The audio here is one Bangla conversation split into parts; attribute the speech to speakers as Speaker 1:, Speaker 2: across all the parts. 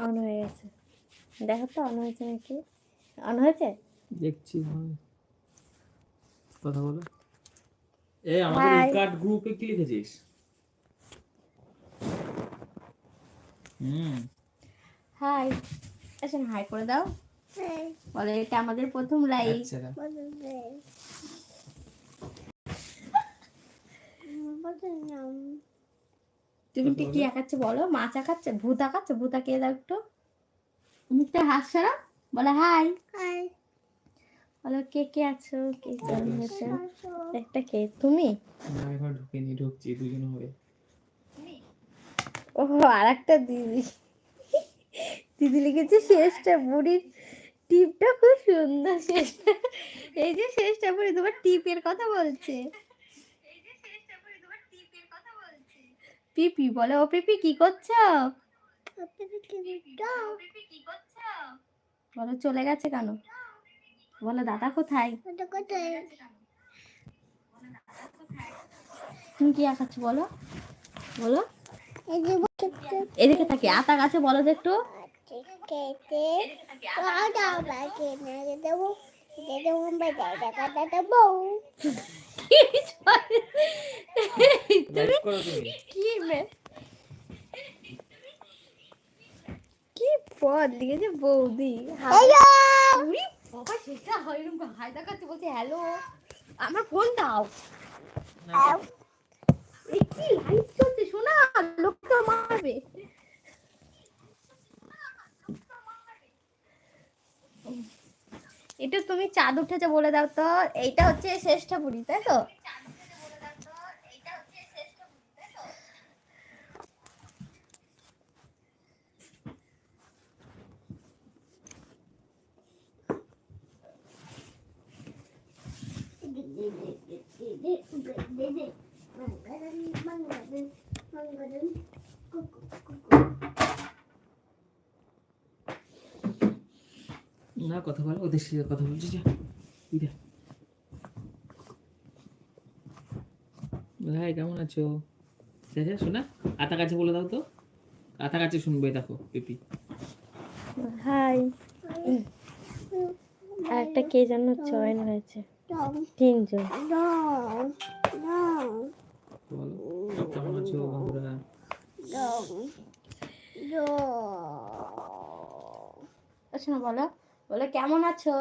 Speaker 1: অন হয়ে গেছে। দেখো তো অন হয়েছে নাকি? অন হয়েছে?
Speaker 2: দেখছি ভাই কথা বলো। এই আমাদের. কার্ড গ্রুপে কি লিখেছিস? হুম।
Speaker 1: হাই আচ্ছা হাই করে দাও। বলে এটা আমাদের প্রথম লাইক
Speaker 2: আচ্ছা
Speaker 1: তুমি ঠিক কি আঁকাচ্ছ বলো মাছ আঁকাচ্ছে ভূত আঁকাচ্ছে ভূত আঁকিয়ে দাও একটু। মুখটা হাস সারা বলে হাই। হাই। বলো কে কে আছো? কে জয়েন হয়েছে একটা কে? তুমি?
Speaker 2: না এখন ঢুকিনি ঢুকছি দুজন হবে
Speaker 1: ও আর একটা দিদি। দিদি লিখেছে শেষটা বুড়ির টিপটা খুব সুন্দর। শেষটা এই যে শেষটা বুড়ি তোমার টিপের কথা বলছে। পিপি বলে ও পিপি কি করছ? বলো চলে গেছে কেন? বলো দাদা কোথায়? তুমি কি আঁকাচ্ছ বলো? বলো। এদিকে থাকি আতা গাছে বলো তো একটু।
Speaker 2: তুমি।
Speaker 1: কি মে কি পদ লিখেছে বৌদি? বাবা সেটা হয় হাই দেখাচ্ছে বলছে হ্যালো আমার ফোন দাও। কি লাইট চলছে শোনা লোকটা মারবে। এটা তুমি চাঁদ উঠেছে বলে দাও তো। এইটা হচ্ছে বুড়ি তাই তো?
Speaker 2: না কথা বলো ওদের সাথে কথা বলছি যা। ভাই কেমন আছো? দেখে শোনা আতা কাছে বলে দাও তো। আতা কাছে শুনবে দেখো পিপি।
Speaker 1: হাই আর একটা কে যেন জয়েন হয়েছে? তিনজন।
Speaker 2: বলো কেমন আছো বন্ধুরা
Speaker 1: শোনো বলো বলো কেমন আছো?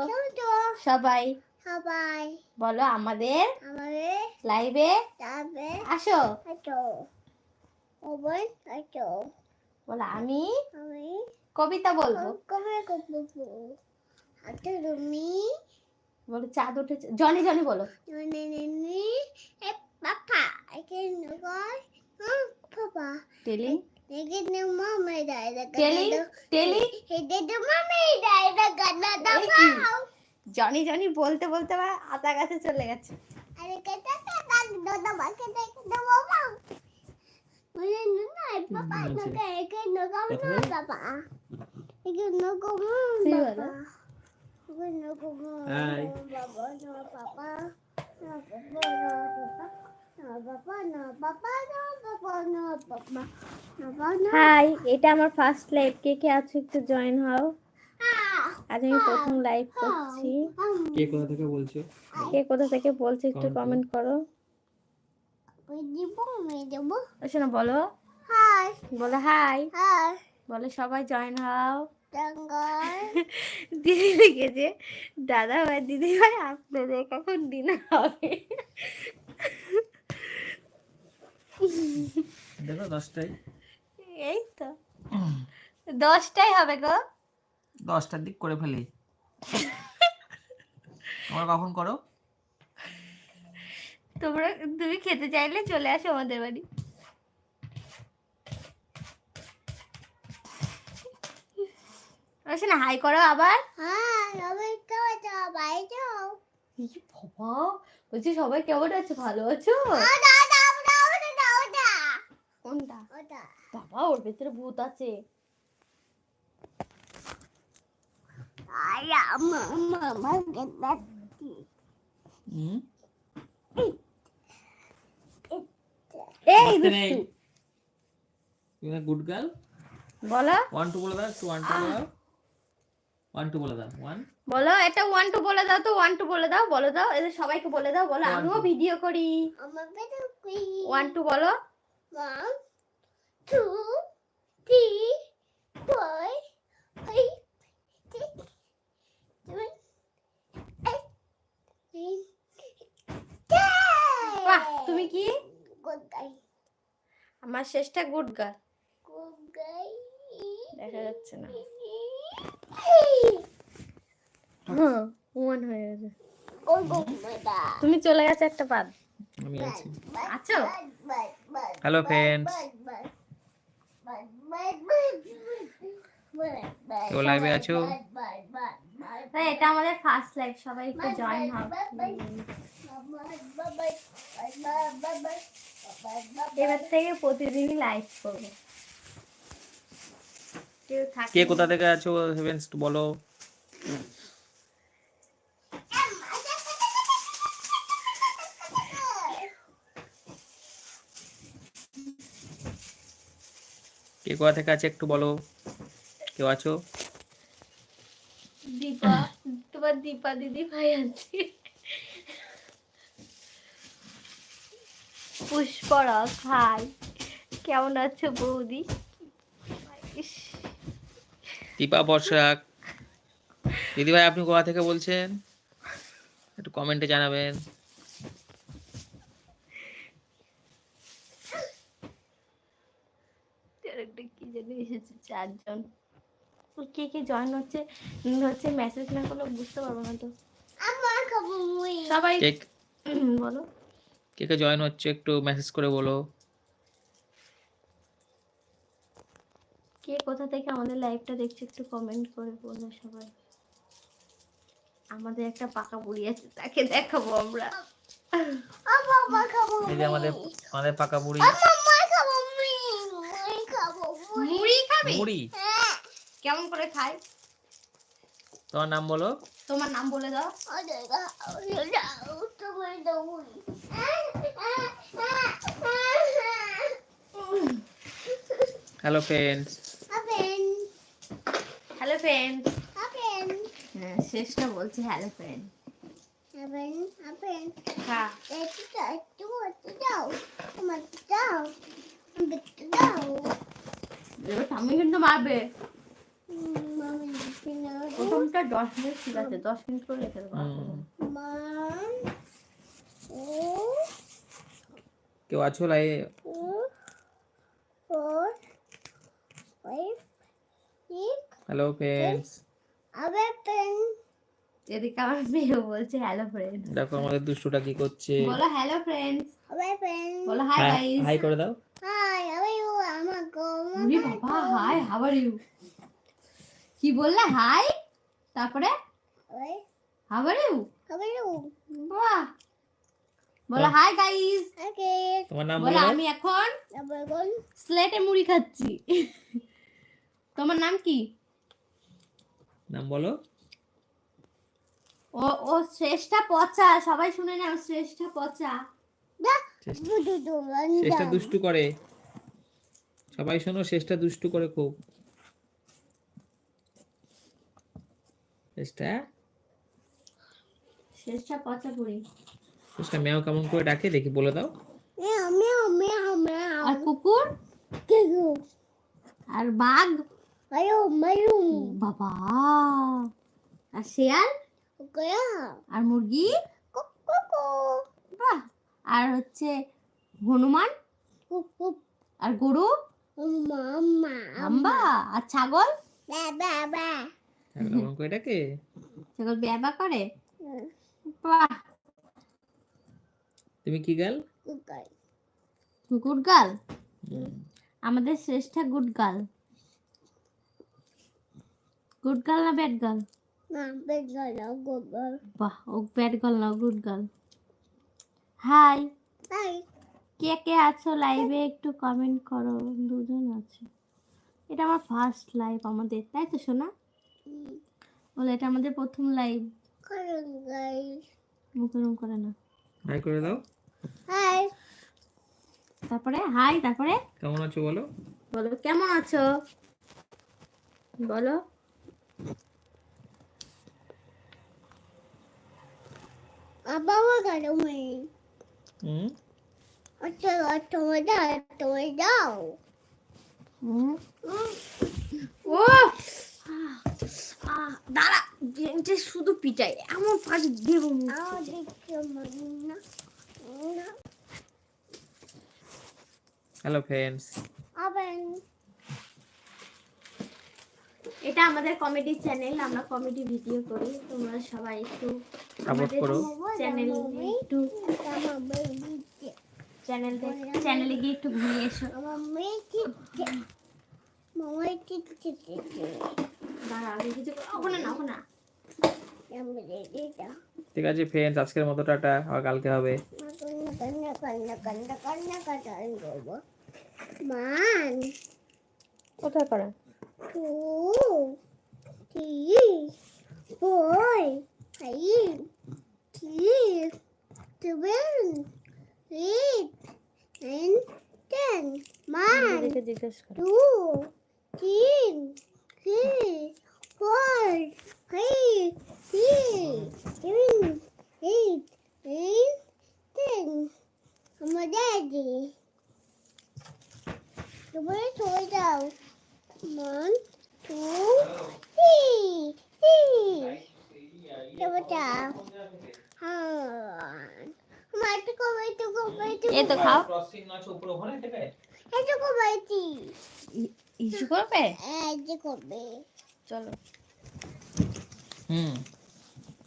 Speaker 1: সবাই।
Speaker 3: সবাই।
Speaker 1: বলো আমাদের
Speaker 3: আমাদের
Speaker 1: লাইভে আসো। বলো আমি
Speaker 3: আমি
Speaker 1: কবিতা বলব।
Speaker 3: আছো তুমি?
Speaker 1: বলো চাঁদ উঠেছে। জনি জনি বলো।
Speaker 3: এ পাপা একে নগর হুম পাপা
Speaker 1: টেলি
Speaker 3: একে নে মামা দাই দা
Speaker 1: টেলি টেলি
Speaker 3: হেদে দে মামা দাই দা গানা দা
Speaker 1: এই কি? জনি জনি বলতে বলতে আবার আতা গাছে চলে গেছে
Speaker 3: আরে কেটা কেটা দাদা বাকে দে দে মামা মনে না পাপা নকে একে
Speaker 2: কথা
Speaker 3: না
Speaker 2: বলো?
Speaker 3: একে
Speaker 1: তুই
Speaker 3: বাবা
Speaker 1: বলো।
Speaker 3: একে নগর
Speaker 2: Hi.
Speaker 3: বাবা পাপা না
Speaker 1: হাই এটা আমার ফার্স্ট লাইভ কে কে আছো একটু জয়েন হও। আজ আমি প্রথম লাইভ করছি।
Speaker 2: কে কোথা থেকে বলছো?
Speaker 1: কে কোথা থেকে বলছে একটু কমেন্ট করো।
Speaker 3: ওই দিব আমি দেব
Speaker 1: শোনো বলো।
Speaker 3: হাই
Speaker 1: বলো হাই
Speaker 3: হাই
Speaker 1: বলো সবাই জয়েন হও। দিদি লিখেছে দাদা ভাই দিদি ভাই আপনাদের কখন ডিনার হবে।
Speaker 2: দেখো দশটায়।
Speaker 1: এই তো। দশটাই হবে গো।
Speaker 2: দশটার দিক করে ফেলি। তোমরা কখন করো?
Speaker 1: তোমরা তুমি খেতে চাইলে চলে আসো আমাদের বাড়ি। শোনা হাই করো আবার।
Speaker 3: হাই আমি কেমন যাও বাই যাও।
Speaker 1: বাবা বলছি সবাই কেমন আছে? ভালো আছো? বাবা ওর ভেতরে ভূত আছে।
Speaker 2: গুড গার্ল
Speaker 1: বলো।
Speaker 2: ওয়ান টু বলে দাও ওয়ান টু বলে দাও। ওয়ান টু বলে দাও ওয়ান
Speaker 1: বলো এটা ওয়ান টু বলে দাও তো ওয়ান টু বলে দাও বলে দাও এদের সবাইকে বলে দাও বলো আমিও ভিডিও করি। ওয়ান টু বলো। তুমি কি? আমার শেষটা গুড
Speaker 3: গার
Speaker 1: দেখা যাচ্ছে না। হ্যাঁ হয়ে গেছে। তুমি চলে গেছো একটা
Speaker 2: পাত আছো। হ্যালো ফ্রেন্ডস কেউ লাইভে আছো?
Speaker 1: এটা আমাদের ফার্স্ট লাইভ সবাই একটু জয়েন হবে এবার থেকে প্রতিদিনই লাইভ করব।
Speaker 2: কে কোথা থেকে আছো হেভেন্স বলো। কে কোথা থেকে আছে একটু বলো। কেউ আছো?
Speaker 1: দীপা তোমার দীপা দিদি ভাই আছে। পুষ্পরা খাই কেমন আছো বৌদি?
Speaker 2: দীপা বর্ষাক। দিদিভাই আপনি কোথা থেকে বলছেন? একটু কমেন্টে জানাবেন।
Speaker 1: আরেকটা কি জানি এসেছে চারজন কে কে জয়েন হচ্ছে হচ্ছে মেসেজ না করলে বুঝতে পারব না তো।
Speaker 3: আমার খাব মুই।
Speaker 1: সবাই বলো।
Speaker 2: কে কে জয়েন হচ্ছে একটু মেসেজ করে বলো।
Speaker 1: কে কোথা থেকে আমাদের লাইভটা দেখছে একটু কমেন্ট করে বলো সবাই। আমাদের একটা পাকা বুড়ি আছে তাকে দেখাবো আমরা।
Speaker 3: আমার খাব
Speaker 2: এই আমাদের আমাদের পাকা বুড়ি
Speaker 3: আমার খাব মুই মুই খাব মুই
Speaker 1: মুড়ি খাবি?
Speaker 2: মুড়ি।
Speaker 1: কেমন করে খাই?
Speaker 2: তোমার নাম বলো।
Speaker 1: তোমার নাম বলে দাও।
Speaker 2: হ্যালো ফ্রেন্ডস
Speaker 1: হ্যালো ফ্রেন্ড হ্যাঁ শেষটা বলছে হ্যালো ফ্রেন্ড হ্যাঁ। এবার ঠাম্মি কিন্তু মারবে। প্রথমটা দশ মিনিট ঠিক আছে দশ মিনিট করে রেখে দেবো।
Speaker 2: কেউ আছো লাই হ্যালো ফ্রেন্ডস
Speaker 1: এদিকে আমার মেয়ে বলছে হ্যালো ফ্রেন্ড
Speaker 2: দেখো আমাদের দুষ্টুটা কি করছে।
Speaker 1: বলো হ্যালো ফ্রেন্ডস বলো হাই
Speaker 2: হাই
Speaker 1: গাইস
Speaker 2: হাই করে দাও।
Speaker 3: Are you? I'm a girl.
Speaker 1: বাবা হাই হাউ আর ইউ কি বললে? হাই তারপরে? How are you
Speaker 3: how are you?
Speaker 1: বাহ। বলো হাই গাইস
Speaker 3: Okay.
Speaker 2: তোমার নাম
Speaker 1: বলো আমি এখন স্লেটে মুড়ি খাচ্ছি। তোমার নাম কি?
Speaker 2: নাম বলো।
Speaker 1: ও ও শ্রেষ্ঠা পচা। সবাই শুনে নাও শ্রেষ্ঠা পচা।
Speaker 3: run
Speaker 2: শেষটা দুষ্টু করে। সবাই শোনো শেষটা দুষ্টু করে খুব। শেষটা
Speaker 1: পচা পুরি।
Speaker 2: শেষটা মেও কেমন করে ডাকে দেখি বলে দাও।
Speaker 3: meow meow meow.
Speaker 1: আর কুকুর? আর বাঘ?
Speaker 3: Mayo mayo.
Speaker 1: বাবা। আর শেয়াল? আর মুরগি. আর হচ্ছে হনুমান আর গরু? আম্বা আর ছাগল.
Speaker 2: ছাগল
Speaker 1: ব্যাবা করে? বাহ।
Speaker 2: তুমি কি গাল.
Speaker 1: গুড গার্ল আমাদের Shreshtha good girl good girl না ব্যাড
Speaker 3: girl.
Speaker 1: বাহ ও ব্যাড গার্ল না গুড গার্ল হাই. কে কে আছো লাইভে একটু কমেন্ট করো দুজন আছে। এটা আমার ফার্স্ট লাইভ আমাদের তাই তো শোনা বলে এটা আমাদের প্রথম লাইভ. মুখরম করে না।
Speaker 2: হাই করে দাও।
Speaker 3: Hi.
Speaker 1: তারপরে হাই তারপরে?
Speaker 2: কেমন আছো বলো?
Speaker 1: বলো কেমন আছো? বলো।
Speaker 3: বাবা গেল মেয়ে
Speaker 2: হুম
Speaker 3: আচ্ছা তোমার দাও তোমার দাও
Speaker 1: হুম ও দাঁড়া শুধু পিটাই এমন পাশ দেবো
Speaker 2: হ্যালো ফ্রেন্ডস
Speaker 1: এটা আমাদের কমেডি চ্যানেল আমরা কমেডি ভিডিও করি তোমরা সবাই একটু
Speaker 2: সাপোর্ট করো।
Speaker 1: চ্যানেল একটু চ্যানেল চ্যানেলে গিয়ে একটু ঘুরে এসো।
Speaker 2: ঠিক আছে ফ্রেন্ডস আজকের মতো টাটা আবার কালকে হবে।
Speaker 3: মান
Speaker 1: কোথায় করে
Speaker 3: two, three, four, five, six, seven, eight, nine, ten. One, two, three, three, four, five, six, seven, eight, nine, ten. I'm a daddy. The way to it out. One, two, three, three. তো
Speaker 1: খাও ইস্যু করবে চলো
Speaker 2: হুম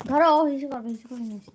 Speaker 1: ধরো হিসু করবে হিসু করে নিয়েছি